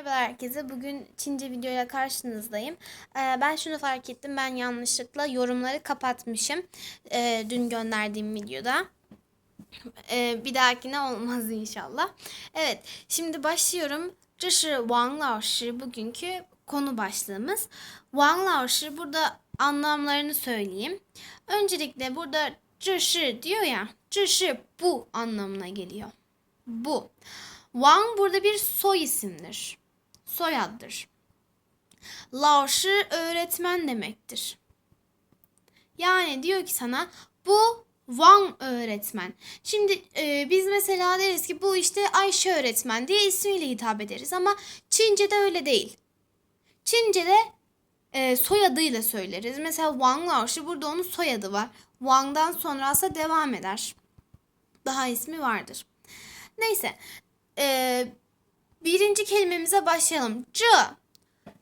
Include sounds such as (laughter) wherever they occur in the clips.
Merhabalar herkese. Bugün Çince videoyla karşınızdayım. Ee, ben şunu fark ettim. Ben yanlışlıkla yorumları kapatmışım. Ee, dün gönderdiğim videoda. Ee, bir dahakine olmaz inşallah. Evet, şimdi başlıyorum. Cışı Wang Laoshi bugünkü konu başlığımız. Wang Laoshi burada anlamlarını söyleyeyim. Öncelikle burada cışı diyor ya. Cışı bu anlamına geliyor. Bu. Wang burada bir soy isimdir. Soyaddır. Laoshi öğretmen demektir. Yani diyor ki sana bu Wang öğretmen. Şimdi e, biz mesela deriz ki bu işte Ayşe öğretmen diye ismiyle hitap ederiz ama Çince'de öyle değil. Çince'de e, soyadıyla söyleriz. Mesela Wang Laoshi burada onun soyadı var. Wang'dan sonrası devam eder. Daha ismi vardır. Neyse. E, birinci kelimemize başlayalım. C.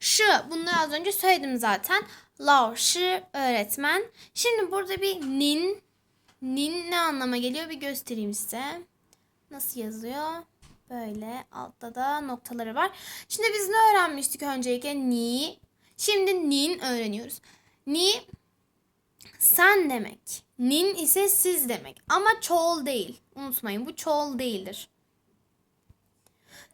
Şı. Bunları az önce söyledim zaten. Lao Shi öğretmen. Şimdi burada bir nin. Nin ne anlama geliyor bir göstereyim size. Nasıl yazıyor? Böyle altta da noktaları var. Şimdi biz ne öğrenmiştik öncelikle? Ni. Şimdi nin öğreniyoruz. Ni sen demek. Nin ise siz demek. Ama çoğul değil. Unutmayın bu çoğul değildir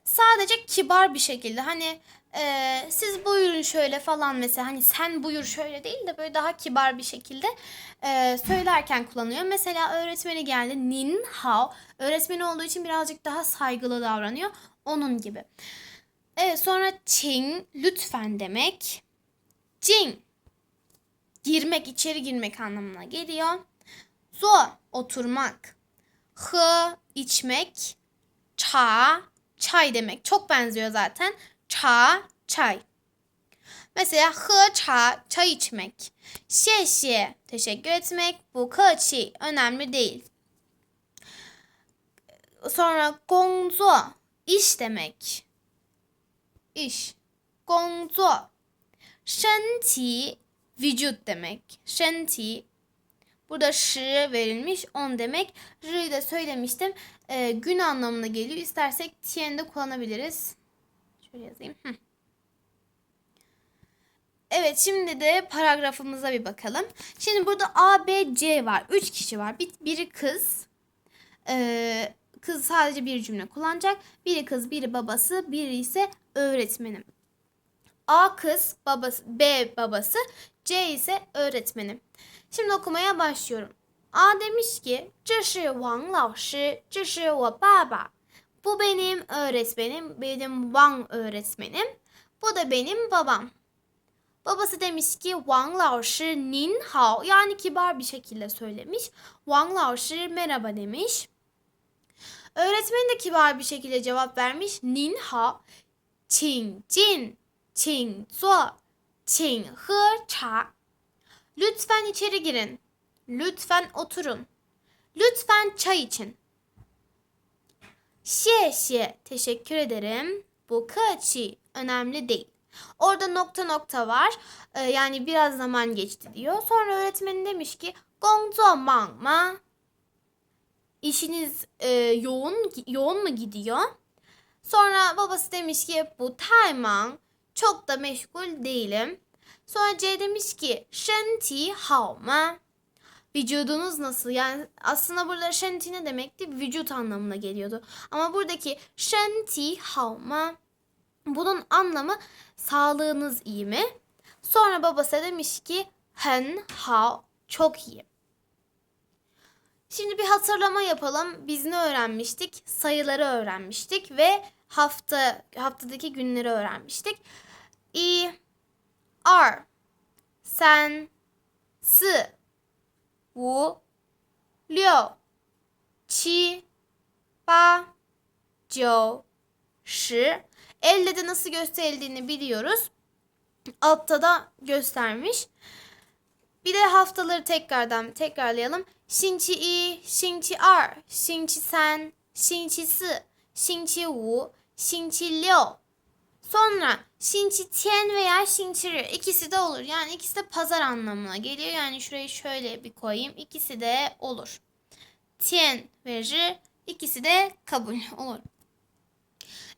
sadece kibar bir şekilde hani e, siz buyurun şöyle falan mesela hani sen buyur şöyle değil de böyle daha kibar bir şekilde e, söylerken kullanıyor. Mesela öğretmeni geldi nin hao öğretmeni olduğu için birazcık daha saygılı davranıyor onun gibi. Evet sonra çing lütfen demek. Jing girmek içeri girmek anlamına geliyor. Zo oturmak. Hı içmek. Ça çay demek. Çok benziyor zaten. Ça, çay. Mesela hı ça, çay içmek. Xie xie, teşekkür etmek. Bu keqi, önemli değil. Sonra gongzuo, iş demek. İş. Gongzuo. Shenqi, vücut demek. Shenqi, Burada şı verilmiş 10 demek. R'yı da söylemiştim. E, gün anlamına geliyor. İstersek tien de kullanabiliriz. Şöyle yazayım. Hı. Evet şimdi de paragrafımıza bir bakalım. Şimdi burada A, B, C var. 3 kişi var. Bir, biri kız. Ee, kız sadece bir cümle kullanacak. Biri kız, biri babası, biri ise öğretmenim. A kız, babası, B babası, C ise öğretmenim. Şimdi okumaya başlıyorum. A demiş ki, 这是王老师，这是我爸爸. Bu benim öğretmenim, benim Wang öğretmenim. Bu da benim babam. Babası demiş ki Wang Lao Shi Nin Hao yani kibar bir şekilde söylemiş. Wang Lao Shi merhaba demiş. Öğretmen de kibar bir şekilde cevap vermiş. Nin Hao, Qing Jin, Qing Zuo, Qing He Cha. Lütfen içeri girin. Lütfen oturun. Lütfen çay için. Xie xie, teşekkür ederim. Bu keqi, önemli değil. Orada nokta nokta var. Ee, yani biraz zaman geçti diyor. Sonra öğretmenin demiş ki gongzuo mang ma? İşiniz e, yoğun yoğun mu gidiyor? Sonra babası demiş ki bu tai mang. Çok da meşgul değilim. Sonra C demiş ki şenti hao ma? vücudunuz nasıl? Yani aslında burada shanti ne demekti? Vücut anlamına geliyordu. Ama buradaki shanti haoma bunun anlamı sağlığınız iyi mi? Sonra babası demiş ki hen hao çok iyi. Şimdi bir hatırlama yapalım. Biz ne öğrenmiştik? Sayıları öğrenmiştik ve hafta haftadaki günleri öğrenmiştik. İ, ar, sen, sı, 五、六、七、八、九, 10. Elle de nasıl gösterildiğini biliyoruz. Altta da göstermiş. Bir de haftaları tekrardan tekrarlayalım. 星期一、星期二、星期三、星期四、星期五、星期六。 Sonra Şinçi Tien veya Şinçiri ikisi de olur. Yani ikisi de pazar anlamına geliyor. Yani şurayı şöyle bir koyayım. İkisi de olur. Tien ve Ri ikisi de kabul (laughs) olur.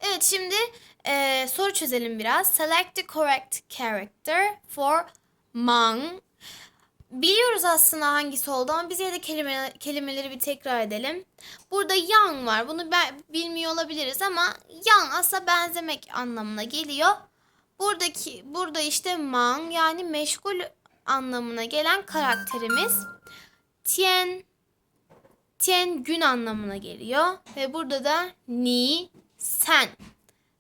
Evet şimdi e, soru çözelim biraz. Select the correct character for Mang. Biliyoruz aslında hangisi oldu ama biz yine de kelime, kelimeleri bir tekrar edelim. Burada yang var. Bunu ben, bilmiyor olabiliriz ama yang aslında benzemek anlamına geliyor. Buradaki burada işte mang yani meşgul anlamına gelen karakterimiz. Tien Tien gün anlamına geliyor ve burada da ni sen.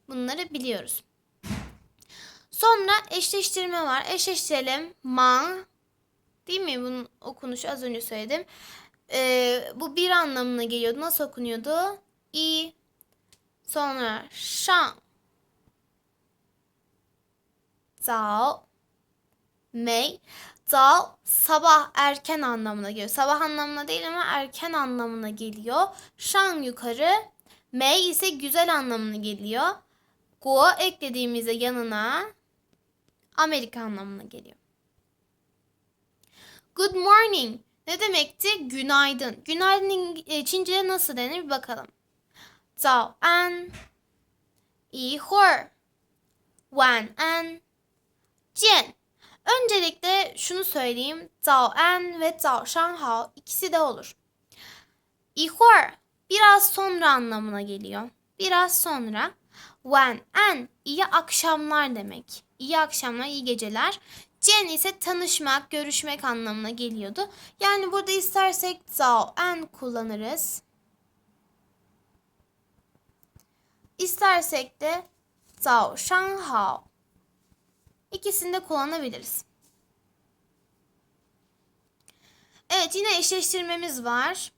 Bunları biliyoruz. Sonra eşleştirme var. Eşleştirelim. Man değil mi? Bunun okunuşu az önce söyledim. Ee, bu bir anlamına geliyordu. Nasıl okunuyordu? İ sonra şang zao mei zao sabah erken anlamına geliyor. Sabah anlamına değil ama erken anlamına geliyor. Şang yukarı mei ise güzel anlamına geliyor. Guo eklediğimizde yanına Amerika anlamına geliyor. Good morning ne demekti? Günaydın. Günaydın e, Çince'de nasıl denir bir bakalım. Zao an, yi hui, wan an, jian. Öncelikle şunu söyleyeyim. Zao an ve zao shang hao ikisi de olur. Yi hui biraz sonra anlamına geliyor. Biraz sonra. Wan an iyi akşamlar demek. İyi akşamlar, iyi geceler. Jian ise tanışmak, görüşmek anlamına geliyordu. Yani burada istersek zao an kullanırız. İstersek de zao shang hao. İkisini de kullanabiliriz. Evet yine eşleştirmemiz var.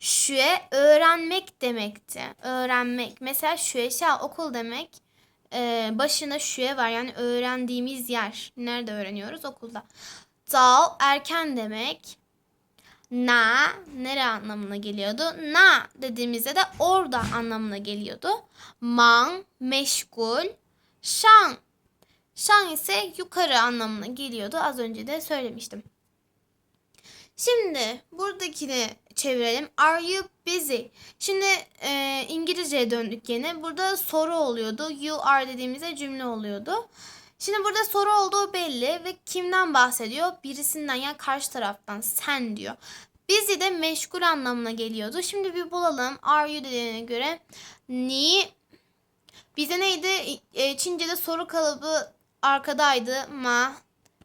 Şue öğrenmek demekti. Öğrenmek. Mesela şue şa okul demek. Ee, başında şue var yani öğrendiğimiz yer. Nerede öğreniyoruz? Okulda. Zao erken demek. Na nere anlamına geliyordu? Na dediğimizde de orada anlamına geliyordu. Mang meşgul. Shang Shang ise yukarı anlamına geliyordu. Az önce de söylemiştim. Şimdi buradakini çevirelim. Are you busy? Şimdi e, İngilizceye döndük yine. Burada soru oluyordu. You are dediğimizde cümle oluyordu. Şimdi burada soru olduğu belli ve kimden bahsediyor? Birisinden ya karşı taraftan sen diyor. Busy de meşgul anlamına geliyordu. Şimdi bir bulalım. Are you dediğine göre ni bize neydi? E, Çince'de soru kalıbı arkadaydı. Ma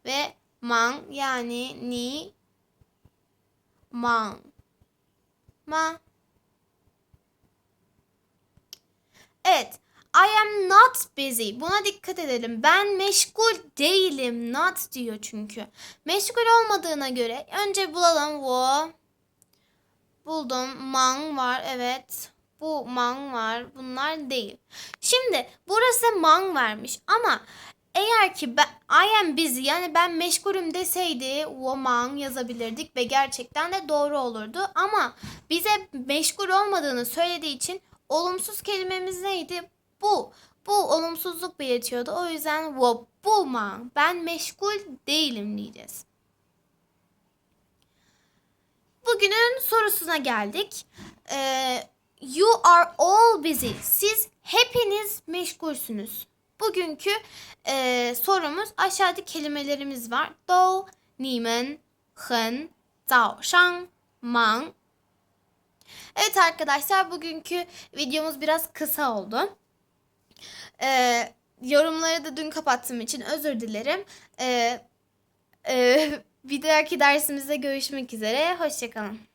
ve man yani ni man ma Evet. I am not busy. Buna dikkat edelim. Ben meşgul değilim. Not diyor çünkü. Meşgul olmadığına göre önce bulalım. Wo. Buldum. Mang var. Evet. Bu mang var. Bunlar değil. Şimdi burası mang vermiş ama eğer ki ben I am busy yani ben meşgulüm deseydi woman yazabilirdik ve gerçekten de doğru olurdu. Ama bize meşgul olmadığını söylediği için olumsuz kelimemiz neydi? Bu. Bu olumsuzluk belirtiyordu. O yüzden wo woman ben meşgul değilim diyeceğiz. Bugünün sorusuna geldik. Ee, you are all busy. Siz hepiniz meşgulsünüz. Bugünkü e, sorumuz aşağıdaki kelimelerimiz var. Do, nimen, hen, zao, shang, mang. Evet arkadaşlar bugünkü videomuz biraz kısa oldu. E, yorumları da dün kapattığım için özür dilerim. E, e, (laughs) bir dahaki dersimizde görüşmek üzere. Hoşçakalın.